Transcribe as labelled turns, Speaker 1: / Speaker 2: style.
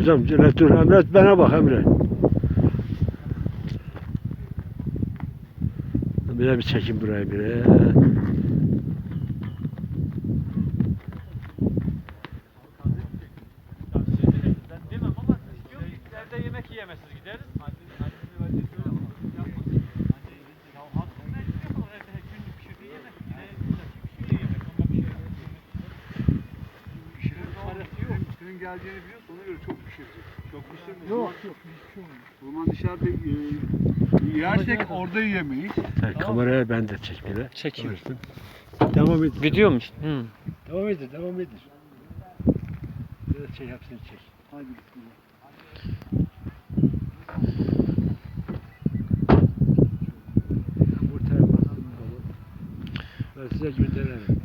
Speaker 1: Hocam şöyle dur Emre bana bak Emre. Bir bir çekin burayı bir.
Speaker 2: Ben demem ama istiyorum ki evde yemek yiyemezsiniz gideriz. Annesi annesi
Speaker 3: geleceğini biliyorsun ona göre çok pişirecek. Çok pişirmiyor.
Speaker 4: Yok yok olmuyor.
Speaker 3: O zaman dışarıda e, yersek orada yiyemeyiz.
Speaker 1: Ha, kameraya ben de çek bir de.
Speaker 2: Çekeyim.
Speaker 1: Devam edin.
Speaker 2: Videomuş. Hı.
Speaker 1: Devam edin, devam edin. Biraz şey hepsini çek.
Speaker 3: Hadi bismillah.
Speaker 1: Ben size gönderirim.